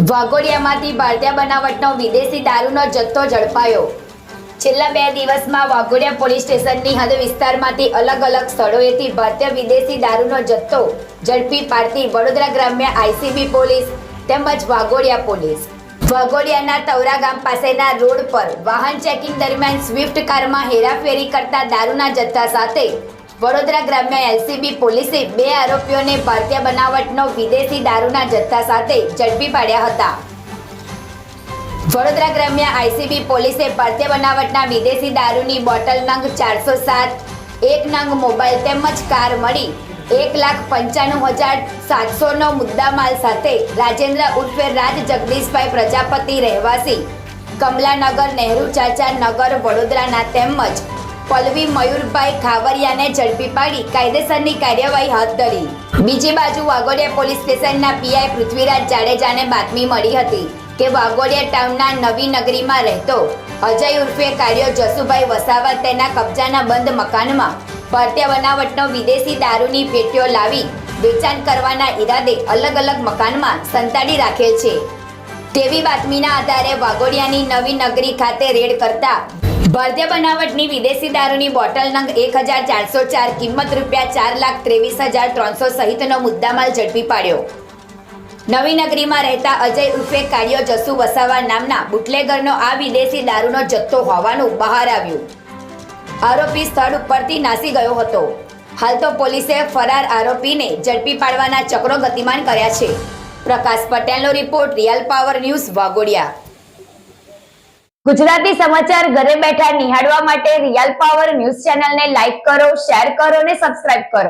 વાઘોડિયામાંથી ભારતીય બનાવટનો વિદેશી દારૂનો જથ્થો ઝડપાયો. છેલ્લા બે દિવસમાં વાઘોડિયા પોલીસ સ્ટેશનની હદ વિસ્તારમાંથી અલગ અલગ સ્થળોએથી ભારતીય વિદેશી દારૂનો જથ્થો ઝડપી પાડતી વડોદરા ગ્રામ્ય આઈસીબી પોલીસ તેમજ વાઘોડિયા પોલીસ. વાઘોડિયાના તવરા ગામ પાસેના રોડ પર વાહન ચેકિંગ દરમિયાન સ્વિફ્ટ કારમાં હેરાફેરી કરતા દારૂના જથ્થા સાથે વડોદરા ગ્રામ્ય એલસીબી પોલીસે બે આરોપીઓને ભારતીય બનાવટનો વિદેશી દારૂના જથ્થા સાથે ઝડપી પાડ્યા હતા. વડોદરા ગ્રામ્ય આઈસીબી પોલીસે ભારતીય બનાવટના વિદેશી દારૂની બોટલ નંગ ચારસો સાત, એક નંગ મોબાઈલ તેમજ કાર મળી એક લાખ પંચાણું હજાર સાતસોનો મુદ્દામાલ સાથે રાજેન્દ્ર ઉર્ફે રાજ જગદીશભાઈ પ્રજાપતિ રહેવાસી. કમલાનગર, નહેરુ ચાચા નગર વડોદરાના તેમજ પલ્લવી મયુરભાઈ ખાવરિયાને ઝડપી પાડી કાયદેસરની કાર્યવાહી હાથ ધરી. બીજી બાજુ વાઘોડિયા પોલીસ સ્ટેશનના પીઆઈ પૃથ્વીરાજ જાડેજાને બાતમી મળી હતી કે વાઘોડિયા ટાઉનના નવી નગરીમાં રહેતો અજય ઉર્ફે કાર્યો જસુભાઈ વસાવા તેના કબજાના બંધ મકાનમાં ભારતીય બનાવટનો વિદેશી દારૂની પેટીઓ લાવી વેચાણ કરવાના ઈરાદે અલગ અલગ મકાનમાં સંતાડી રાખેલ છે. તેવી બાતમીના આધારે વાઘોડિયાની નવી નગરી ખાતે રેડ કરતા ભારતીય બનાવટની વિદેશી દારૂની બોટલ નંગ એક હજાર ચારસો ચાર કિંમત રૂપિયા ચાર લાખ ત્રેવીસ હજાર ત્રણસો સહિતનો મુદ્દામાલ ઝડપી પાડ્યો. નવી નગરીમાં રહેતા અજય ઉર્ફે કાર્યો જસુ વસાવા નામના બુટલેગરનો આ વિદેશી દારૂનો જથ્થો હોવાનું બહાર આવ્યું. આરોપી સ્થળ ઉપરથી નાસી ગયો હતો. હાલ તો પોલીસે ફરાર આરોપીને ઝડપી પાડવાના ચક્રો ગતિમાન કર્યા છે. પ્રકાશ પટેલનો report real power news Waghodia Gujarati સમાચાર ઘરે બેઠા નિહાળવા માટે રિયલ પાવર ન્યૂઝ ચેનલને લાઈક કરો, શેર કરો અને સબસ્ક્રાઇબ કરો.